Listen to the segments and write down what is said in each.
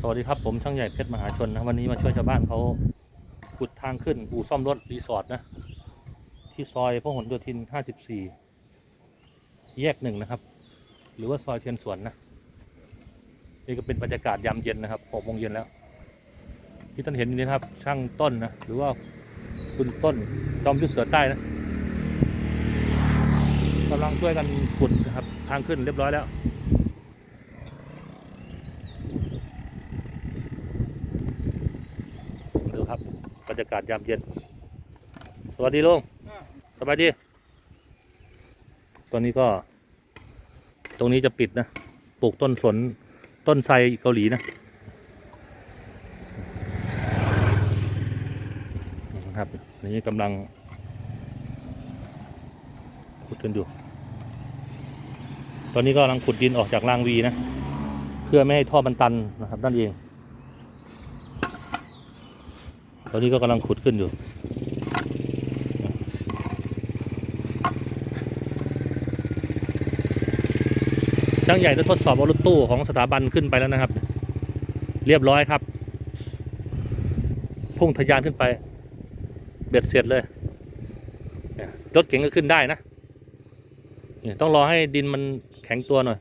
สวัสดีครับผมช่างใหญ่เพชรมหาชนนะวันนี้มาช่วยชาวบ้านเขาขุดทางขึ้นอู่ซ่อมรถรีสอร์ทนะ ที่ซอยพหลโยธิน 54 แยกหนึ่งนะครับ หรือว่าซอยเทียนสวนนะนี่ก็เป็นบรรยากาศยามเย็นนะครับหกโมงเย็นแล้ว ที่ท่านเห็นนี่นะครับ ช่างต้นนะหรือว่าคุณต้นจอมยุทธเสือใต้นะกำลังช่วยกันขุดนะครับ ทางขึ้นเรียบร้อยแล้ว ดูครั บรรยากาศยามเย็น สวัสดีลุงสบายดี ตอนนี้ก็ ตรงนี้จะปิดนะ ปลูกต้นสน ต้นไทรเกาหลีนะนะ ครับ นี่กำลังขุดกันอยู่ ตอนนี้ก็กำลังขุดดินออกจากรางวีนะ เพื่อไม่ให้ท่อมันตันนะครับนั่นเอง ตอนนี้ก็กำลังขุดขึ้นอยู่ ช่างใหญ่ได้ทดสอบเอารถตู้ของสถาบันขึ้นไปแล้วนะครับ เรียบร้อยครับ พุ่งทะยานขึ้นไป เบ็ดเสร็จเลย รถเก๋งก็ขึ้นได้นะ ต้องรอให้ดินมันแข็งตัวหน่อย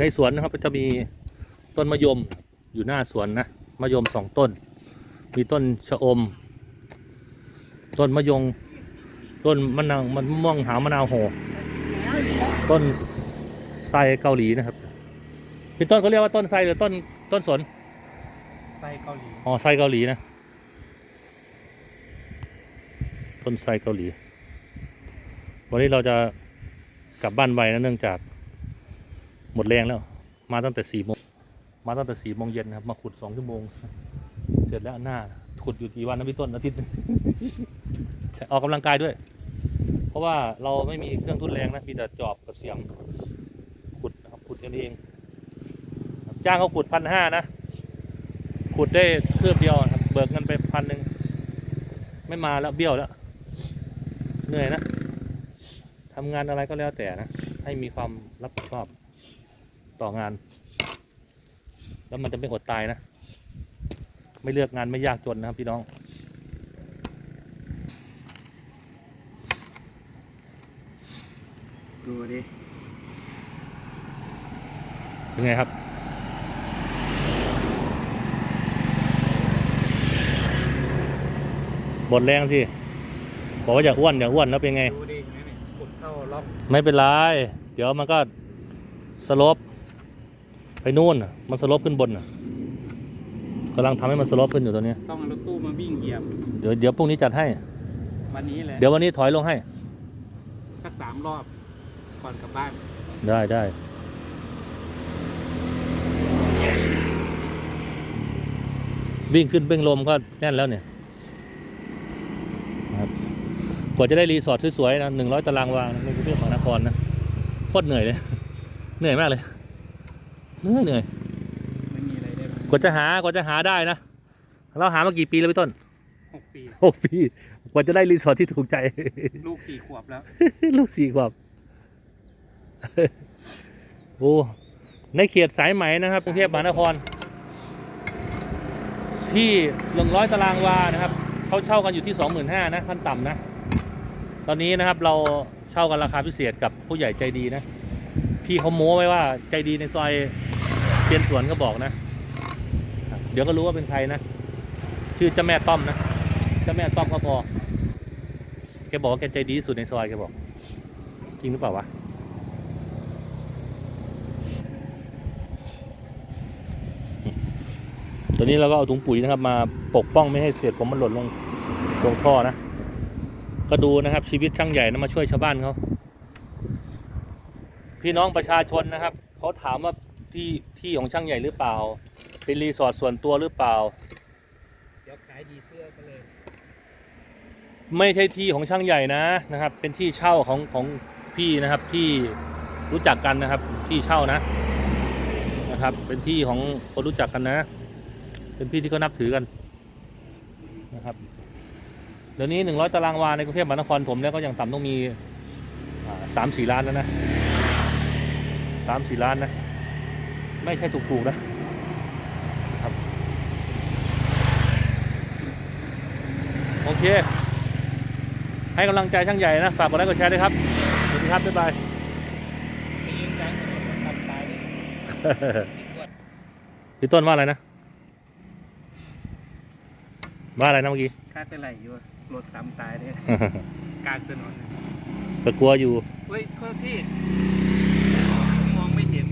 ในสวนนะครับก็จะมีต้นมะยมอยู่หน้าสวนนะมะยมสองต้น มีต้นชะอม ต้นมะยง ต้นมะนาวมันม่วงหาวมะนาวโหต้นไทรเกาหลีนะครับพี่ต้นเขาเรียกว่าต้นไทรหรือต้นต้นสนไส้เกาหลีอ๋อไทรเกาหลีนะต้นไทรเกาหลี วันนี้เราจะกลับบ้านไวนะเนื่องจาก หมดแรงแล้ว มาตั้งแต่สี่โมงมาตั้งแต่สี่โมงเย็นนะครับ มาขุดสองชั่วโมง เสร็จแล้วหน้าขุดอยู่กี่วันนะพี่ต้นอาทิตย์หนึ่งออกกำลังกายด้วย เพราะว่าเราไม่มีเครื่องทุนแรงนะมีแต่จอบกับเสียมขุดนะครับขุดกันเองจ้างเขาขุดพันห้านะขุดได้เครือบเดียวครับเบิกเงินไปพันหนึ่งไม่มาแล้วเบี้ยวแล้วเหนื่อยนะทำงานอะไรก็แล้วแต่นะ ให้มีความรับผิดชอบ ต่องาน แล้วมันจะไม่อดตายนะ ไม่เลือกงานไม่ยากจนนะครับพี่น้องดูดิเป็นไงครับ บดแรงสิ บอกว่าอย่าอ้วนอย่าอ้วนแล้วเป็นไง ดูดิงั้นนี่ขุดเข้าล็อก ไม่เป็นไร เดี๋ยวมันก็สลบ ไปนู่นน่ะ มันสลบขึ้นบนน่ะกำลังทำให้มันสลบขึ้นอยู่ตอนนี้ ต้องเอารถตู้มาวิ่งเหยียบ เดี๋ยวเดี๋ยวพรุ่งนี้จัดให้ วันนี้แหละเดี๋ยววันนี้ถอยลงให้ สักสามรอบ ก่อนกลับบ้าน ได้ได้วิ่งขึ้นเบ้งลมก็แน่นแล้วเนี่ยนะครับกว่าจะได้รีสอร์ทสวยๆนะหนึ่งร้อยตารางวาในกรุงเทพมหานครนะโคตรเหนื่อยเลย เหนื่อยมากเลย เหนื่อยเหนื่อยไม่มีอะไรได้มากว่าจะหากว่าจะหาได้นะ เราหามากี่ปีแล้วพี่ต้นหกปีหกปีกว่าจะได้รีสอร์ทที่ถูกใจ ลูกสี่ขวบแล้ว ลูกสี่ขวบโอ้ในเขตสายไหมนะครับกรุงเทพมหานคร ที่หนึ่งร้อยตารางวานะครับเขาเช่ากันอยู่ที่สองหมื่นห้านะขั้นต่ำนะ ตอนนี้นะครับเราเช่ากันราคาพิเศษกับผู้ใหญ่ใจดีนะ พี่เขาโม้ไว้ว่าใจดีในซอย เทียนสวนก็บอกนะ เดี๋ยวก็รู้ว่าเป็นใครนะ ชื่อเจ้าแม่ต้อมนะ เจ้าแม่ต้อมก็พอ แกบอกว่าแกใจดีที่สุดในซอยแกบอก จริงหรือเปล่าวะตัวนี้เราก็เอาถุงปุ๋ยนะครับ มาปกป้องไม่ให้เศษผมมันหล่นลงลงท่อนะ ก็ดูนะครับ ชีวิตช่างใหญ่นะมาช่วยชาวบ้านเขาพี่น้องประชาชนนะครับ เขาถามว่า ที่ที่ของช่างใหญ่หรือเปล่า เป็นรีสอร์ทส่วนตัวหรือเปล่า เดี๋ยวขายดีเสื้อก็เลย ไม่ใช่ที่ของช่างใหญ่นะนะครับ เป็นที่เช่าของของพี่นะครับที่รู้จักกันนะครับ ที่เช่านะนะครับ เป็นที่ของคนรู้จักกันนะ เป็นพี่ที่เขานับถือกันนะครับเดี๋ยวนี้หนึ่งร้อยตารางวาในกรุงเทพมหานครผมแล้วก็ยังต่ำต้องมีสามสี่ล้านแล้วนะสามสี่ล้านนะ ไม่ใช่ถูกๆนะครับ โอเค ให้กำลังใจช่างใหญ่นะ ฝากกดไลค์กดแชร์ด้วยครับ สวัสดีครับ บ๊ายบายไปยิงกลางถนนทำตายเลยพี่ต้นว่าอะไรนะ ว่าอะไรนะเมื่อกี้คาดเป็นไรอยู่รถตามตายเลยกลางถนนก็กลัวอยู่เฮ้ยโทษที่มองไม่เห็น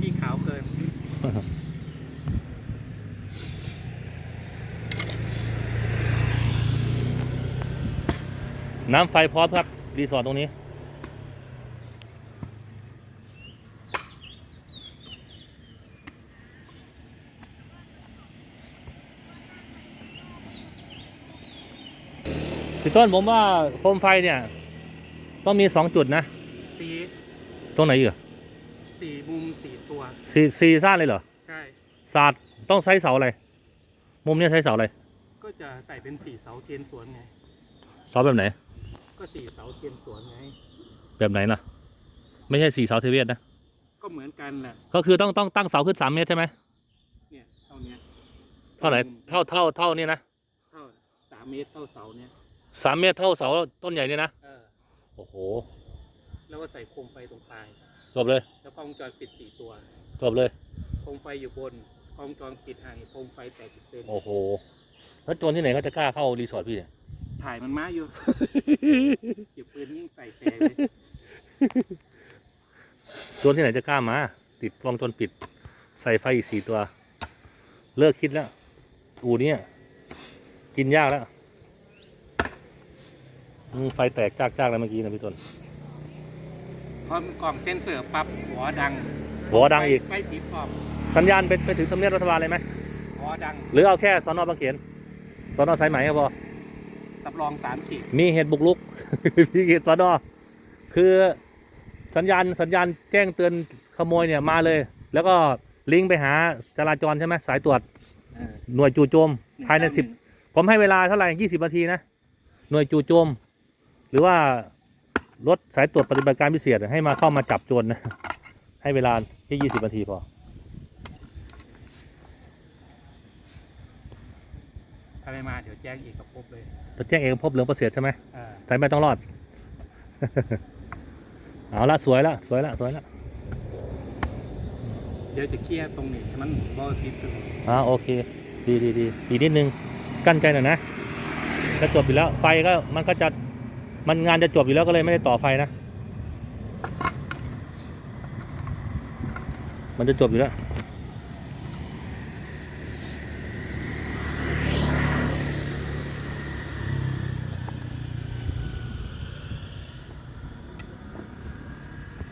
ที่ขาวเกิน น้ำไฟพร้อมครับ รีสอร์ทตรงนี้ พี่ต้นผมว่าโคมไฟเนี่ย ต้องมีสองจุดนะ สีตรงไหนอีกอะสี่มุมสี่ตัว สี่สี่ซ่านเลยเหรอใช่ ศาสตร์ต้องใช้เสาอะไร มุมเนี้ยใช้เสาอะไร ก็จะใส่เป็นสี่เสาเทียนสวนไง เสาแบบไหน ก็สี่เสาเทียนสวนไง แบบไหนล่ะ ไม่ใช่สี่เสาเทเวศนะ ก็เหมือนกันแหละก็คือต้องต้องตั้งเสาขึ้นสามเมตรใช่ไหมเนี่ยเท่าเนี้ยเท่าไหร่เท่าเท่าเท่านี้นะเท่าสามเมตรเท่าเสาเนี่ยสามเมตรเท่าเสาต้นใหญ่เนี่ยนะเออโอ้โห แล้วก็ใส่โคมไฟตรงปลาย จบเลยแล้วกล้องวงจรปิดสี่ตัว จบเลย โคมไฟอยู่บนกล้องวงจรปิดห่างโคมไฟแปดสิบเซนโอ้โหแล้วโจรที่ไหนเขาจะกล้าเข้ารีสอร์ทพี่เนี่ย ถ่ายมันมาอยู่ เก็บปืนยิ่งใส่แต่เลยโจรที่ไหนจะกล้ามา ติดวงจรปิด ใส่ไฟอีกสี่ตัว เลิกคิดแล้ว อูเนี่ยกินยากแล้วอืมไฟแตกจากๆแล้วเมื่อกี้นะพี่ต้นพอกล่องเซ็นเซอร์ปั๊บหัวดัง หัวดังอีกไฟผิดออกสัญญาณไปไปถึงทำเนียบรัฐบาลเลยไหมหัวดัง หรือเอาแค่สอนอบางเขนสอนอสายไหมก็พอ สำรองสามขีดมีเหตุบุกรุก มีเหตุสอนอคือสัญญาณสัญญาณแจ้งเตือนขโมยเนี่ยมาเลย แล้วก็ลิงก์ไปหาจราจรใช่ไหมสายตรวจเออหน่วยจู่โจม ภายในหงสิบผมให้เวลาเท่าไหร่ยี่สิบนาทีนะ หน่วยจู่โจม หรือว่ารถสายตรวจปฏิบัติการพิเศษให้มาเข้ามาจับโจรนะ ให้เวลาแค่ยี่สิบนาทีพอ อะไรมาเดี๋ยวแจ้งอีกกับพบเลยจะแจ้งเอกภพเหลืองประเสริฐใช่ไหมเออสายไม่ต้องรอด เอาละสวยละสวยละสวยละเดี๋ยวจะเคลียร์ตรงนี้ให้มันบอติดตรงนี้อ่าโอเค ดีดีดีอีกนิดนึงกั้นใจหน่อยนะจะจบอยู่แล้ว ไฟก็มันก็จะมันงานจะจบอยู่แล้วก็เลยไม่ได้ต่อไฟนะ มันจะจบอยู่แล้ว